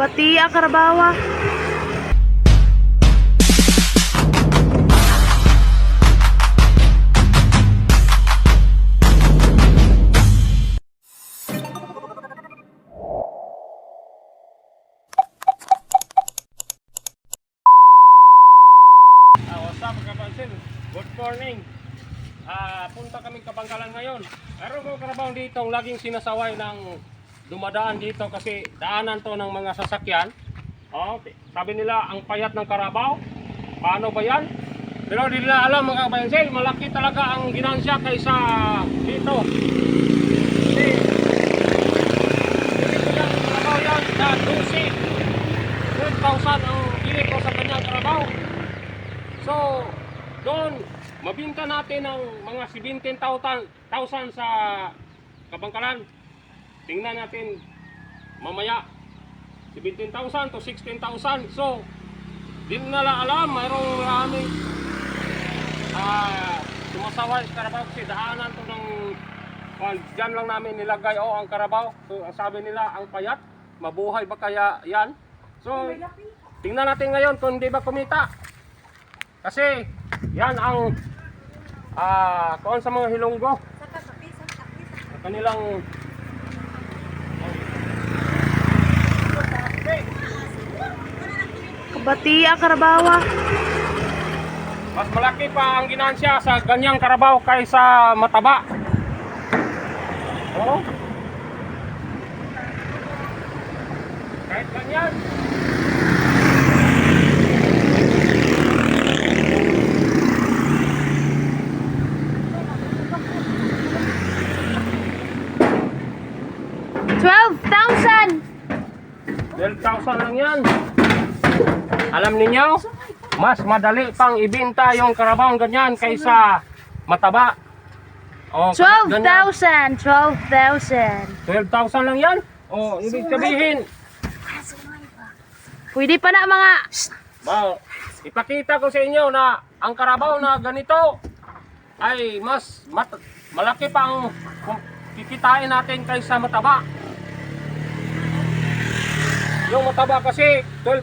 Bati ang karabawa. Good morning. Ah, punta kaming Kabangkalan ngayon. Meron mga karabang dito laging sinasaway ng dumadaan dito kasi daanan to ng mga sasakyan. Oh, sabi nila ang payat ng karabaw. Paano ba yan? Pero hindi nila alam mga kapansin, malaki talaga ang ginansya kaysa dito. Kasi, karabaw yan sa 12. 12,000 ang bili ko sa kanyang karabaw. So, doon, mabinta natin ng mga 17,000 sa Kabangkalan. Tingnan natin mamaya. 17,000 to 16,000. So, di nila alam, mayroong maraming ah, sumasaway sa Carabao kasi daanan to ng well, dyan lang namin nilagay oh, ang Carabao. So, sabi nila, ang payat, mabuhay ba kaya yan? So, tingnan natin ngayon kung hindi ba kumita. Kasi yan ang ah kuan sa mga hilonggo. Sa kanilang Bati ang karabawa. mas malaki pa ang ginansya sa ganyang karabaw kaysa mataba. Oo. Kahit ganyan. Twelve thousand! 12,000 lang yan. Alam ninyo, mas madali pang ibenta yung karabang ganyan kaysa mataba. O, Twelve ganyan. thousand! Twelve thousand! 12,000 lang yan. O, ibig sabihin, Pwede pa na mga... ba, ipakita ko sa inyo na ang karabaw na ganito ay mas mat, malaki pa ang kum- kikitain natin kaysa mataba. Yung mataba kasi 12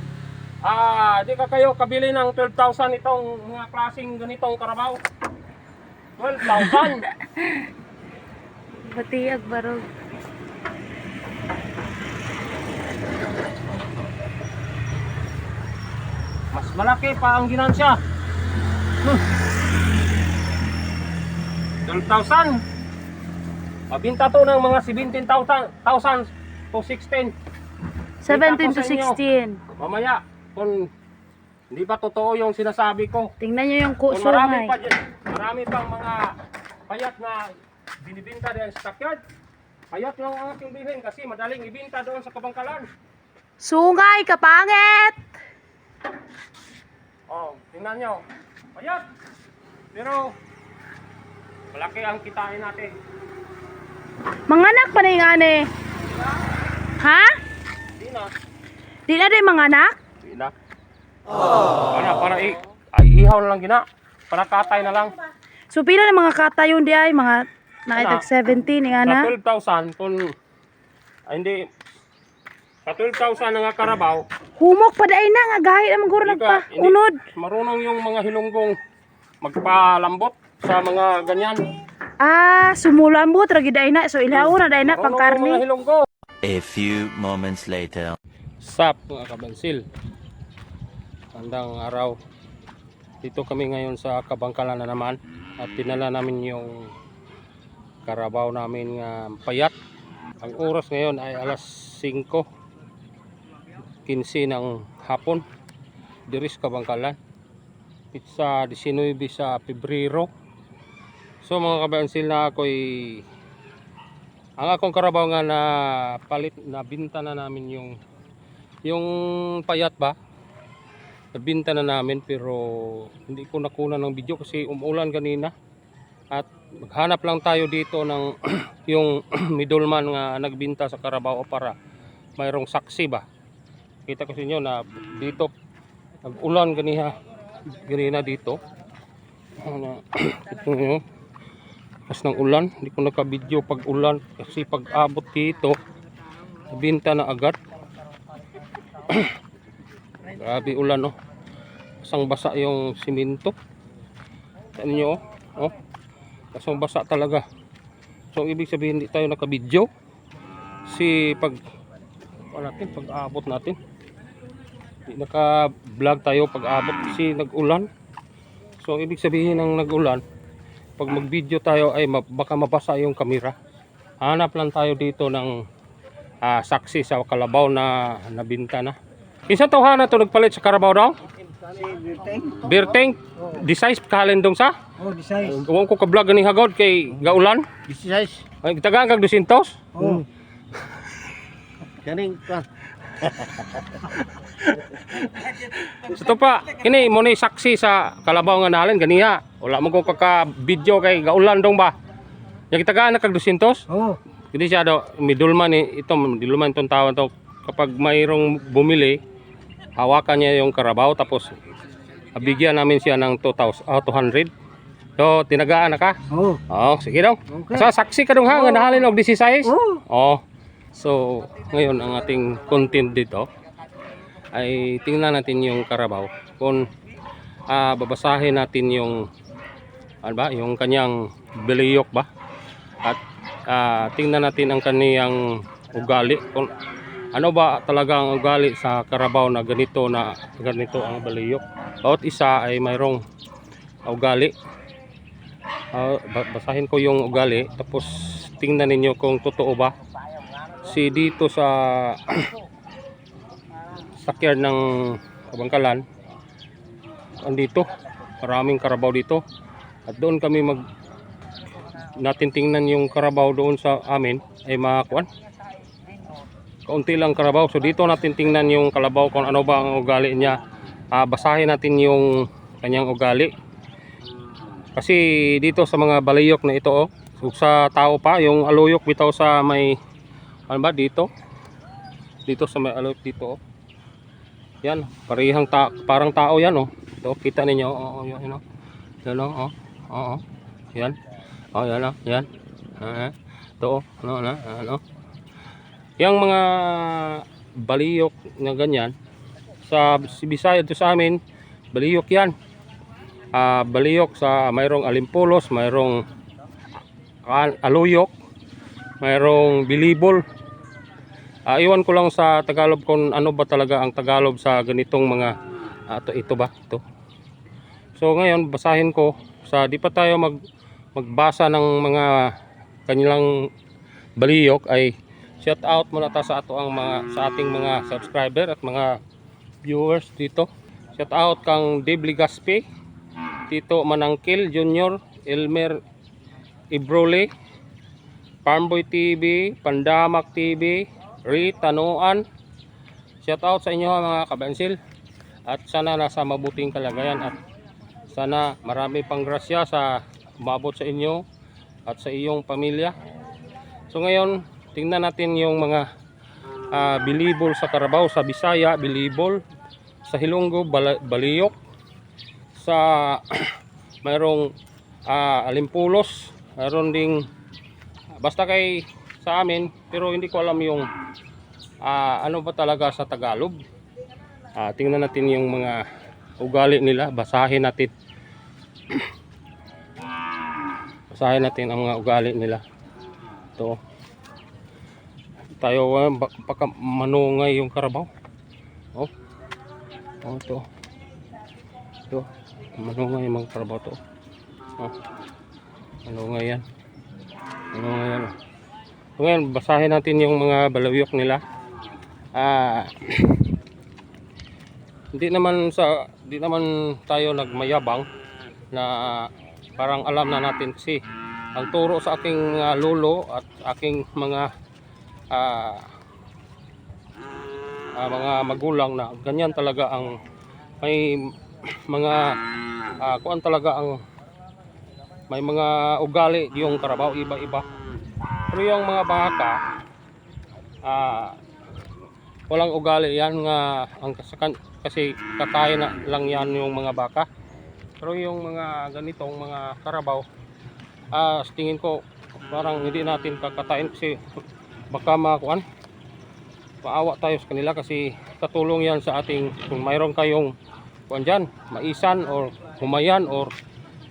ah di ka kayo kabili ng 12,000 itong mga klaseng ganitong karabaw. 12,000. Bati ang barog. Mas malaki pa ang ginansya. Hmm. 12,000. Mabinta to ng mga 17,000 thousand to 16. Seventeen to Kita ko sa inyo. sixteen. Mamaya, kung hindi ba totoo yung sinasabi ko, Tingnan nyo yung kung marami pa dyan, marami pang mga payat na binibinta din sa stockyard. Payat lang ang aking bilhin kasi madaling ibinta doon sa kabangkalan. Sungay, kapangit! Oh, tingnan nyo. Payat. Pero, malaki ang kitain natin. Manganak pa na yung ane. Ha? Hindi na. Di na din manganak? Hindi na. Para, para i, ay, ihaw na lang gina. Para katay na lang. So pila na mga kata yun di ay mga Ano? naitag 17 ni Sa ana. 12,000, kung, ay, hindi, sa 12,000 na nga karabaw, Humok pa dai na nga gahi naman guro Hindi ka- nagpa unod. Marunong yung mga hilonggong magpalambot sa mga ganyan. Ah, sumulambot ra gid ay na. So ilaw na dai na pang hilonggo. A few moments later. Sap mga kabansil. Tandang araw. Dito kami ngayon sa Kabangkalan na naman. At pinala namin yung karabaw namin nga payat. Ang oras ngayon ay alas 5. 15 ng hapon. Diris Kabangkalan. Pizza 19 sa Pebrero. So mga kabansil na ako'y ang akong karabaw nga na palit na binta na namin yung yung payat ba nabinta na namin pero hindi ko nakuna ng video kasi umulan kanina. At maghanap lang tayo dito ng yung middleman nga nagbinta sa Carabao para mayroong saksi ba? Kita ko sa inyo na dito nag-ulan ganiha ganina dito. Ano, ito nyo Mas ng ulan, hindi ko naka-video pag ulan kasi pag abot dito, binta na agad. Grabe ulan no. Basang basa yung simento. Tignan niyo oh. Oh. Basang basa talaga. So ibig sabihin hindi tayo nakabidyo. Si pag ano natin pag abot natin. Hindi naka-vlog tayo pag abot kasi nag-ulan. So ibig sabihin ng nag-ulan, pag mag-video tayo ay baka mabasa yung kamera. Hanap lang tayo dito ng ah, saksi sa kalabaw na nabinta na. Kinsa tawhan na to nagpalit sa karabaw daw? Birteng. Di size kahalin dong sa? Oh, di size. Uwan ko ka-vlog ganing hagod kay gaulan. Di size. Ay tagaan kag 200. Oh. Kaning pa. Ito pa, kini mo ni saksi sa kalabaw nga nahalin ganiha. Wala mo ko kaka-video kay gaulan dong ba? Yang tagaan na kag 200. Oh. Hindi siya daw, midulman eh, ito, midulman itong tao to. Kapag mayroong bumili, hawakan niya yung karabaw, tapos bigyan namin siya ng 2,000, ah, 200. So, tinagaan na ka? Oh. Oo, sige daw. Okay. Sa saksi ka dong ha, nga nahalin og 16. Oh. Oo. So, ngayon ang ating content dito ay tingnan natin yung karabaw. Kung ah, babasahin natin yung ano ba, yung kanyang biliyok ba? At ah, tingnan natin ang kaniyang ugali. Kung ano ba talaga ang ugali sa karabaw na ganito na ganito ang biliyok. Bawat isa ay mayroong ugali. Ba- basahin ko yung ugali tapos tingnan ninyo kung totoo ba si dito sa sakyan ng kabangkalan andito maraming karabaw dito at doon kami mag natin tingnan yung karabaw doon sa amin ay makakuan kaunti lang karabaw so dito natin tingnan yung kalabaw kung ano ba ang ugali niya Ah, basahin natin yung kanyang ugali kasi dito sa mga balayok na ito oh, so sa tao pa, yung aluyok bitaw sa may ano ba dito? Dito sa may aluyok dito oh. Yan, parehang ta parang tao yan oh. Ito, kita ninyo, oh, oh yan oh. Yan oh, oh. Oo. Oh, Yan. Oh, yan oh, yan. Ah, ito oh, ano, ano, ano. Yang mga baliyok na ganyan sa Bisaya to sa amin, baliyok yan ah baliyok sa mayroong alimpulos, mayroong al- aluyok, mayroong bilibol. Ah, iwan ko lang sa Tagalog kung ano ba talaga ang Tagalog sa ganitong mga ah, ito, ito ba? Ito. So ngayon basahin ko sa di pa tayo mag magbasa ng mga kanilang baliyok ay shout out muna ta sa ato ang mga sa ating mga subscriber at mga viewers dito. Shout out kang Dave Ligaspi, Tito Manangkil Jr., Elmer Ibrole, Farmboy TV, Pandamak TV, Ri Tanuan. Shout out sa inyo mga kabansil. At sana nasa mabuting kalagayan at sana marami pang grasya sa umabot sa inyo at sa iyong pamilya. So ngayon, tingnan natin yung mga ah, bilibol sa Carabao, sa Bisaya, bilibol, sa Hilonggo, Bala- Baliyok, sa mayroong ah, Alimpulos, mayroon ding basta kay sa amin, pero hindi ko alam yung ah, ano ba talaga sa Tagalog. Ah, tingnan natin yung mga ugali nila, basahin natin. basahin natin ang mga ugali nila. Ito. Tayo uh, baka manungay yung karabaw. Oh. Oh, ito. Ito. Manungay yung mga karabaw to. Oh. Manungay yan. Manungay yan. So, ngayon, basahin natin yung mga balawyok nila. Ah, hindi naman sa hindi naman tayo nagmayabang na parang alam na natin kasi ang turo sa aking mga lolo at aking mga ah, ah, mga magulang na ganyan talaga ang may mga ah, kuan talaga ang may mga ugali yung karabaw iba-iba. Pero yung mga baka ah, walang ugali. Yan nga ang kasakan kasi kakain na lang yan yung mga baka pero yung mga ganitong mga karabaw sa tingin ko parang hindi natin kakatain kasi baka makuan paawa tayo sa kanila kasi katulong yan sa ating kung mayroon kayong kuan dyan, maisan or humayan or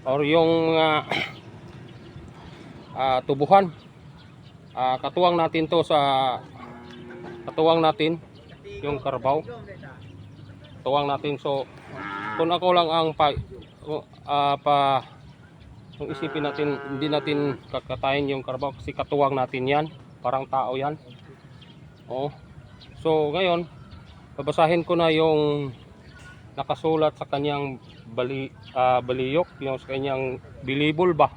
or yung ah, ah, tubuhan. Ah, katuwang natin to sa katuwang natin yung karbaw. Tuwang natin so kung ako lang ang pa ah, pa kung isipin natin hindi natin kakatayin yung karbaw kasi katuwang natin yan parang tao yan Oo. So ngayon, babasahin ko na yung nakasulat sa kanyang bali, ah, baliyok, yung sa kanyang bilibol ba.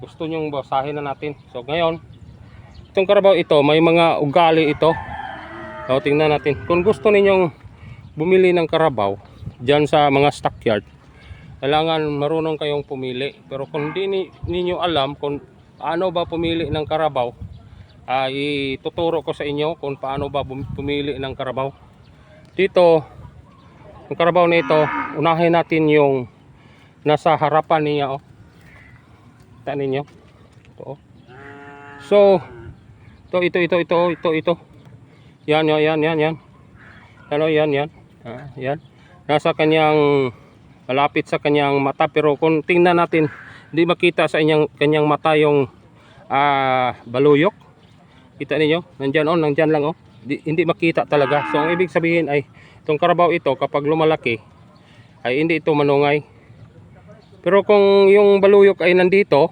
Gusto nyong basahin na natin. So ngayon, itong karabaw ito, may mga ugali ito. So tingnan natin. Kung gusto ninyong bumili ng karabaw diyan sa mga stockyard, kailangan marunong kayong pumili. Pero kung hindi ni, ninyo alam kung ano ba pumili ng karabaw, ay ituturo ko sa inyo kung paano ba pumili ng karabaw. Dito, ang karabaw na ito, unahin natin yung nasa harapan niya. Oh. Taan ninyo. Ito, oh. So, ito, ito, ito, ito, ito, ito. Yan, yan, yan, yan, yan. Ano, yan, yan. Ah, yan. Nasa kanyang, malapit sa kanyang mata. Pero kung tingnan natin, hindi makita sa inyang, kanyang mata yung ah, baluyok. Kita ninyo? Nandyan oh, nandyan lang oh. Di, hindi makita talaga. So ang ibig sabihin ay itong karabaw ito kapag lumalaki ay hindi ito manungay. Pero kung yung baluyok ay nandito,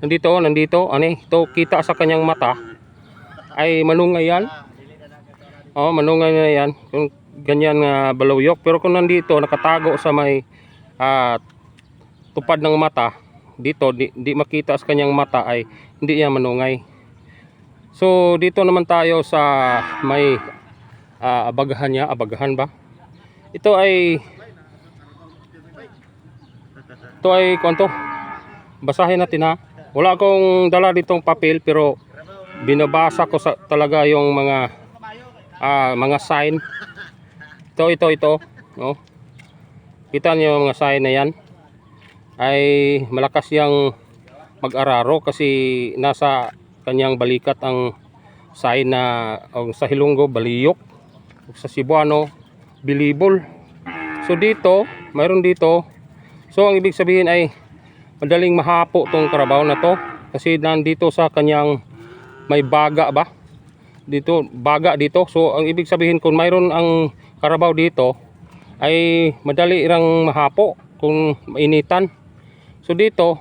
nandito oh, nandito, ano ito kita sa kanyang mata ay manungay yan. Oh, manungay na yan. Kung ganyan nga baluyok. Pero kung nandito nakatago sa may ah, tupad ng mata, dito di, di makita sa kanyang mata ay hindi yan manungay. So dito naman tayo sa may ah, abagahan niya, abagahan ba? Ito ay Ito ay kwanto. Basahin natin ha. Wala akong dala ditong papel pero binabasa ko sa talaga yung mga ah, mga sign. Ito ito ito, no? Kita niyo yung mga sign na yan. Ay malakas yang mag-araro kasi nasa kanyang balikat ang sign na ang sa Hilonggo baliyok sa Cebuano bilibol. So dito mayroon dito. So ang ibig sabihin ay madaling mahapo tong karabaw na to kasi nandito sa kanyang may baga ba? Dito baga dito. So ang ibig sabihin kung mayroon ang karabaw dito ay madali irang mahapo kung mainitan. So dito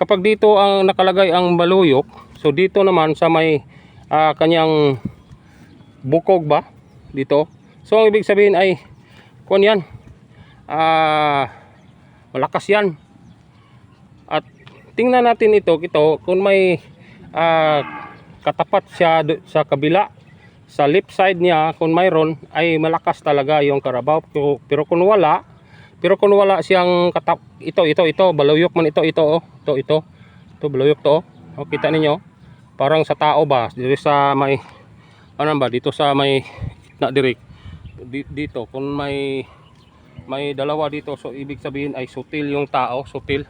kapag dito ang nakalagay ang baluyok, so dito naman sa may ah, kanyang bukog ba dito. So ang ibig sabihin ay kuan yan. Ah malakas yan. At tingnan natin ito, ito kung may ah, katapat siya sa kabila sa left side niya kung mayroon ay malakas talaga yung karabaw pero, pero kung wala pero kung wala siyang katap ito ito ito baluyok man ito ito oh ito ito ito baluyok to oh. oh kita ninyo parang sa tao ba? Dito sa may ano ba? Dito sa may na direk. Di- dito kung may may dalawa dito so ibig sabihin ay sutil yung tao sutil.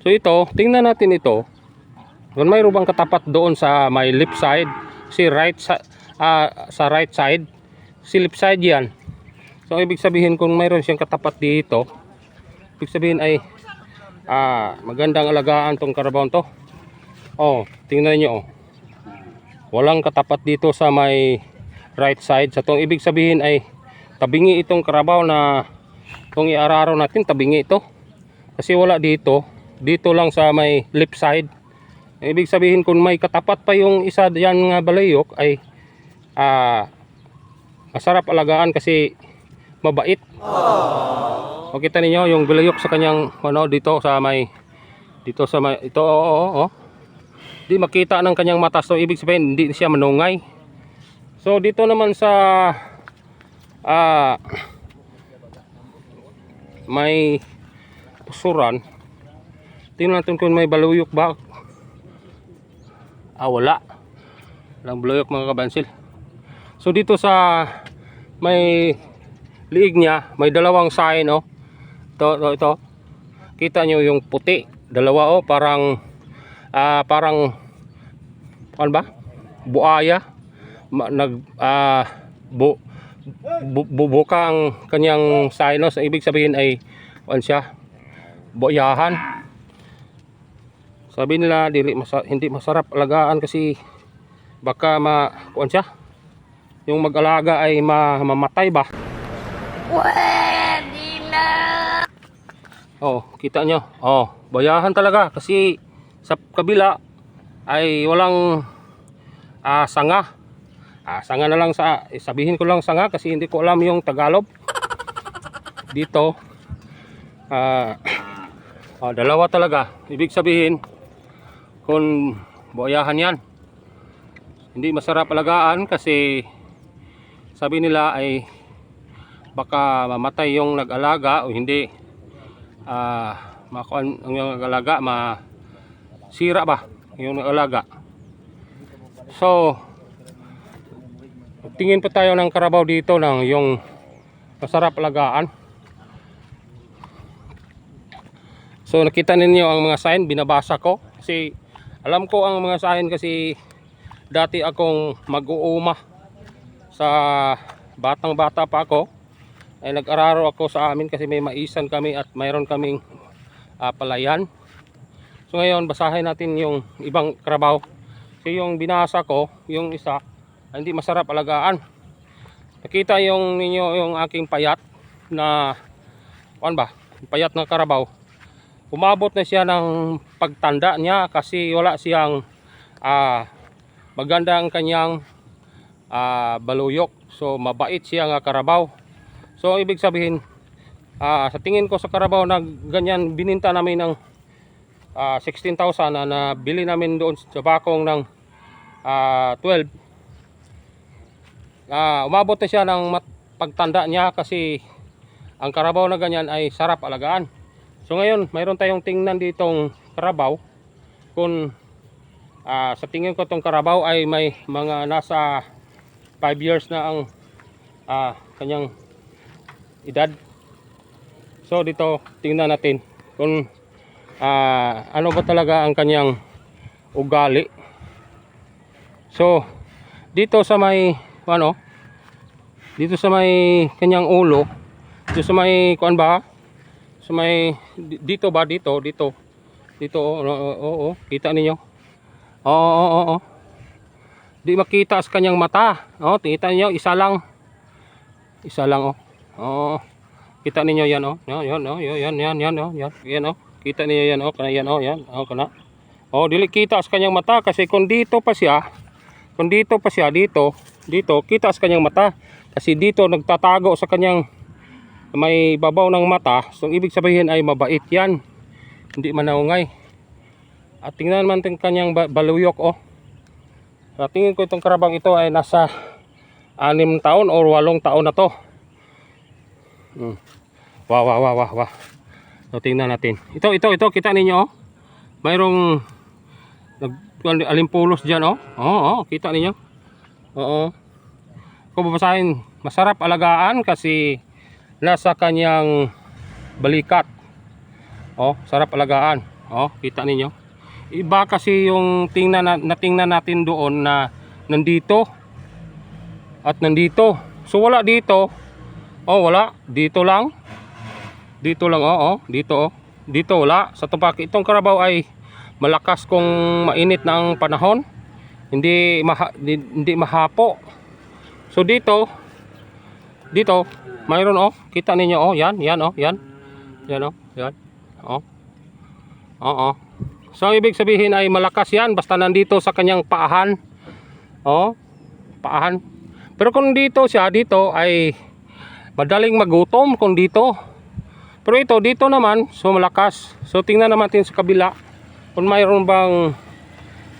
So ito tingnan natin ito. Kung may rubang katapat doon sa may left side si right sa ah, sa right side si left side yan. So ibig sabihin kung mayroon siyang katapat dito, ibig sabihin ay ah, magandang alagaan tong karabaw to. Oh, tingnan niyo oh. Walang katapat dito sa may right side. Sa tong ibig sabihin ay tabingi itong karabaw na kung iararo natin tabingi ito. Kasi wala dito, dito lang sa may left side. Ibig sabihin kung may katapat pa yung isa diyan nga balayok ay ah masarap alagaan kasi mabait. O kita ninyo yung bilayok sa kanyang ano dito sa may dito sa may ito oo oo oo. Di makita ng kanyang mata so ibig sabihin hindi siya manungay. So dito naman sa ah may pusuran tingnan natin kung may baluyok ba ah wala walang baluyok mga kabansil so dito sa may liig niya, may dalawang sign oh. Ito, ito, ito. Kita nyo yung puti, dalawa oh, parang ah parang ano ba? Buaya. nag ah bu, bu, bubuka ang kanyang sinus. Ang ibig sabihin ay kuan siya boyahan. Sabi nila dili masa, hindi masarap alagaan kasi baka ma kuan siya. Yung mag-alaga ay ma, mamatay ba? Oh, kita nyo. Oh, bayahan talaga kasi sa kabila ay walang ah, sanga. Ah, sanga na lang sa sabihin ko lang sanga kasi hindi ko alam yung Tagalog. Dito ah ah, dalawa talaga. Ibig sabihin kung bayahan 'yan. Hindi masarap alagaan kasi sabi nila ay baka mamatay yung nag-alaga o hindi ah makuan yung nag-alaga ma sira ba? Yung nag-alaga so tingin pa tayo ng karabaw dito ng yung masarap alagaan. So nakita ninyo ang mga sign. Binabasa ko. Kasi alam ko ang mga sign kasi dati akong mag-uuma. Sa batang bata pa ako ay nag-araro ako sa amin kasi may maisan kami at mayroon kaming ah, palayan. So ngayon basahin natin yung ibang karabaw. Kasi yung binasa ko, yung isa, hindi masarap alagaan. Nakita yung ninyo yung aking payat na ano ba? Payat na karabaw. Umabot na siya ng pagtanda niya kasi wala siyang ah, maganda ang kanyang ah, baluyok. So mabait siya nga karabaw. So ibig sabihin ah, sa tingin ko sa karabaw na ganyan bininta namin ng ah, 16,000 na nabili namin doon sa bakong ng ah, 12. Ah, umabot na siya ng pagtanda niya kasi ang karabaw na ganyan ay sarap alagaan. So ngayon, mayroon tayong tingnan ditong karabaw kung ah, sa tingin ko tong karabaw ay may mga nasa 5 years na ang ah, kanyang edad. So dito tingnan natin kung ah, ano ba talaga ang kanyang ugali. So dito sa may ano? Dito sa may kanyang ulo dito sa may kuan ba? Sa may di- dito ba? Dito dito. Dito oh, oo oh, oh, oh, kita ninyo? Oo oo oo oo. di makita sa kanyang mata. Oh kita niyo isa lang. Isa lang oh oh. Kita ninyo yan oh. Yan yan oh. Yan yan yan oh. Yan. Yan oh kita ninyo yan oh kana yan oh yan oh kana oh dili kita sa kanyang mata kasi kung dito pa siya kung dito pa siya dito dito kita sa kanyang mata. Kasi dito nagtatago sa kanyang may babaw ng mata so ibig sabihin ay mabait yan. Hindi manaungay. At tingnan naman itong kanyang ba- baluyok oh. Sa tingin ko itong karabang ito ay nasa anim taon or walong taon na to. Hmm. wow wow wow wow wow so tingnan natin. Ito ito ito. Kita ninyo oh. Mayroong nag alimpulos dyan oh. Oo oh, kita ninyo. Oo. Kung babasahin masarap alagaan kasi nasa kanyang balikat. Oh sarap alagaan. Oh kita ninyo. Iba kasi yung tingnan na, natingnan natin doon na nandito at nandito. So wala dito. Oh wala. Dito lang dito lang oh, oh dito oh dito wala. Sa tupaki itong karabaw ay malakas kung mainit na panahon. Hindi maha, hindi, mahapo. So dito dito mayroon oh kita ninyo oh yan yan oh yan. Yan oh yan oh. Oo. So ang ibig sabihin ay malakas yan basta nandito sa kanyang paahan. Oh paahan. Pero kung dito siya dito ay madaling magutom kung dito pero ito, dito naman, so malakas. So tingnan naman natin sa kabila kung mayroon bang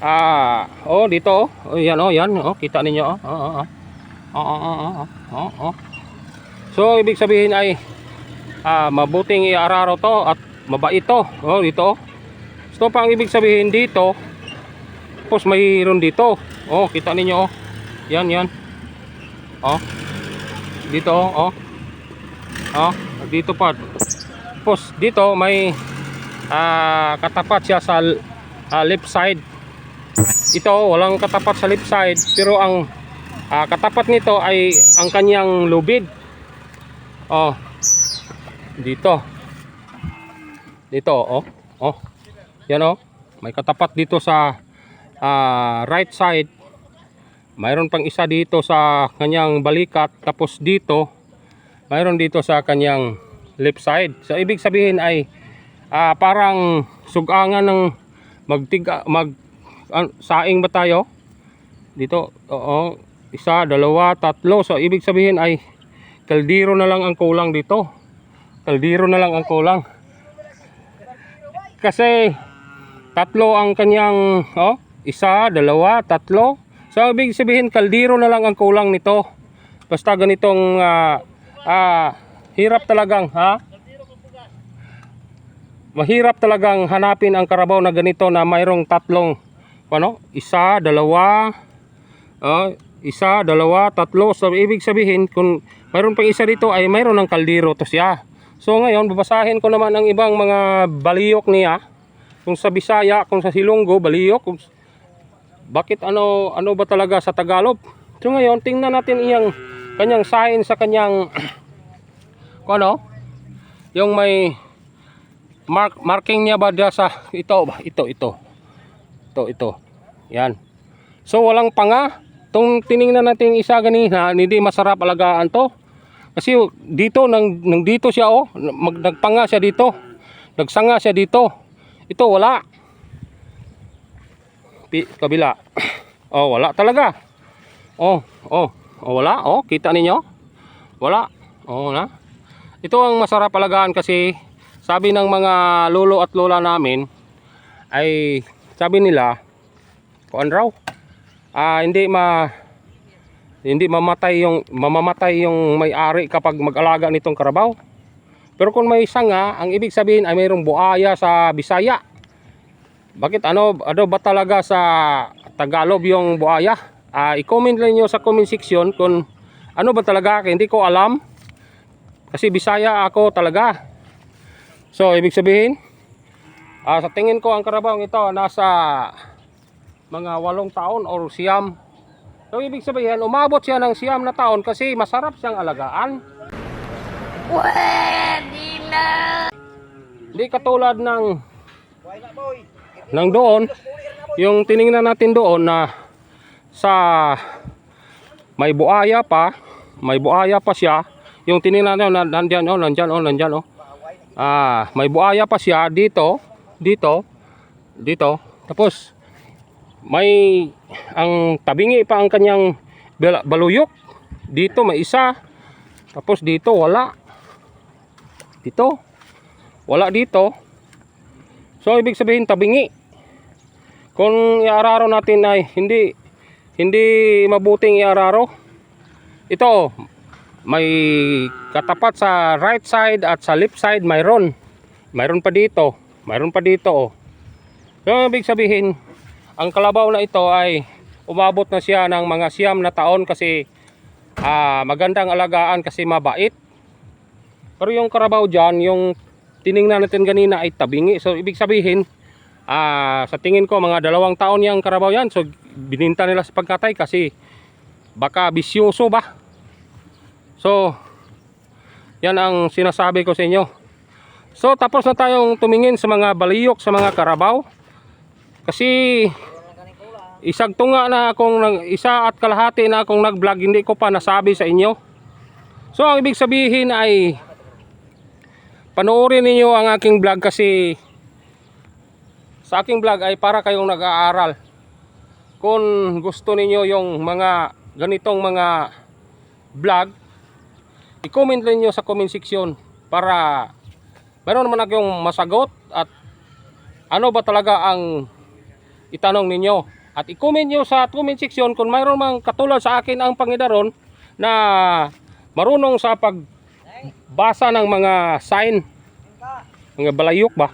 ah, oh dito oh, oh yan oh, yan oh, kita ninyo oh. Oh, oh. oh, oh, oh. Oh, oh, oh, oh, oh. So ibig sabihin ay ah, mabuting iararo to at mabait to. Oh, dito oh. So pang ibig sabihin dito, tapos mayroon dito. Oh, kita ninyo oh. Yan, yan. Oh. Dito oh, oh. Oh, dito pa. Tapos dito may ah, katapat siya sa ah, left side. Ito walang katapat sa left side pero ang Ah, katapat nito ay ang kanyang lubid. Oh. Dito. Dito, oh. Oh. Yan oh. May katapat dito sa ah, right side. Mayroon pang isa dito sa kanyang balikat tapos dito mayroon dito sa kanyang left side. So ibig sabihin ay ah, parang sugangan ng magtiga mag an- saing ba tayo? Dito, oo, isa, dalawa, tatlo. So ibig sabihin ay kaldero na lang ang kulang dito. Kaldero na lang ang kulang. Kasi tatlo ang kanyang oh, isa, dalawa, tatlo. So ibig sabihin kaldero na lang ang kulang nito. Basta ganitong ah, ah, hirap talagang ha. Mahirap talagang hanapin ang karabaw na ganito na mayroong tatlong ano, isa, dalawa, ah, isa, dalawa, tatlo. So ibig sabihin kung mayroon pang isa dito ay mayroon ng kaldero to siya. So ngayon babasahin ko naman ang ibang mga baliyok niya. Kung sa Bisaya, kung sa Silonggo, baliyok, kung bakit ano ano ba talaga sa Tagalog. So ngayon tingnan natin iyang kanyang sign sa kanyang kung ano yung may mark marking niya ba diya sa ito ba? Ito ito. Ito ito. Yan. So walang panga. Tong tiningnan natin isa ganina hindi masarap alagaan to. Kasi dito nang, nang dito siya oh. Mag, nagpanga siya dito. Nagsanga siya dito. Ito wala. Pi, kabila. Oh wala talaga. Oh oh. Oh wala. Oh kita ninyo? Wala. Oh na ito ang masarap alagaan kasi sabi ng mga lolo at lola namin ay sabi nila kuan raw. Ah hindi ma hindi mamatay yung mamamatay yung may-ari kapag mag-alaga nitong karabaw. Pero kung may sanga ang ibig sabihin ay mayroong buaya sa Bisaya. Bakit ano ano ba talaga sa Tagalog yung buaya? Ah i-comment lang niyo sa comment section kung ano ba talaga hindi ko alam kasi Bisaya ako talaga So, ibig sabihin, ah, sa tingin ko ang karabawang ito nasa mga walong taon or siyam. So, ibig sabihin, umabot siya ng siyam na taon kasi masarap siyang alagaan. Hindi katulad ng ng doon, yung tiningnan natin doon na sa may buaya pa, may buaya pa siya. Yung natin, na- nandyan, oh, nandyan, oh, nandyan, oh. Ah, may buaya pa siya dito, dito, dito. Tapos may ang tabingi pa ang kanyang bal- baluyok. Dito may isa. Tapos dito wala. Dito. Wala dito. So ibig sabihin tabingi. Kung iararo natin ay hindi hindi mabuting iararo. Ito, may katapat sa right side at sa left side mayroon. Mayroon pa dito. Mayroon pa dito oh. so ibig sabihin ang kalabaw na ito ay umabot na siya ng mga siyam na taon kasi ah, magandang alagaan kasi mabait. Pero yung karabaw dyan yung tiningnan natin kanina ay tabingi. So ibig sabihin ah, sa tingin ko mga dalawang taon yung karabaw yan. So bininta nila sa pagkatay kasi baka bisyoso ba So, yan ang sinasabi ko sa inyo. So, tapos na tayong tumingin sa mga baliyok, sa mga karabaw. Kasi, isag tunga na akong, isa at kalahati na akong nag-vlog, hindi ko pa nasabi sa inyo. So, ang ibig sabihin ay, panoorin ninyo ang aking vlog kasi, sa aking vlog ay para kayong nag-aaral. Kung gusto ninyo yung mga ganitong mga vlog, i-comment lang nyo sa comment section para meron naman akong masagot at ano ba talaga ang itanong ninyo. At i-comment nyo sa comment section kung mayroon mang katulad sa akin ang Pangidaron na marunong sa pagbasa ng mga sign. Mga balayok ba?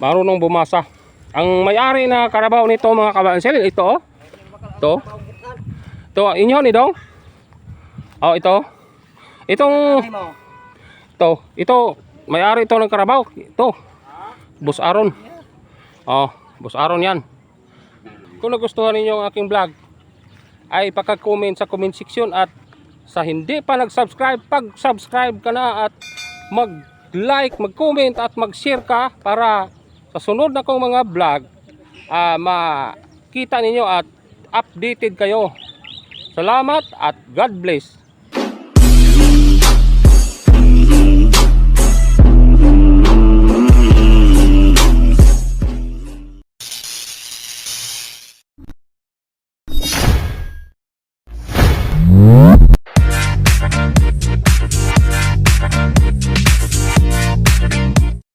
Marunong bumasa. Ang may-ari na karabaw nito mga kabansil ito oh. Ito. Ito inyo ni dong oh ito Itong ito, ito may-ari ito ng Karabaw. Ito. Boss Aaron. Oh, Boss Aaron 'yan. Kung nagustuhan ninyo ang aking vlog, ay paka-comment sa comment section at sa hindi pa nag-subscribe, pag-subscribe ka na at mag-like, mag-comment at mag-share ka para sa sunod na kong mga vlog ah, makita ninyo at updated kayo. Salamat at God bless.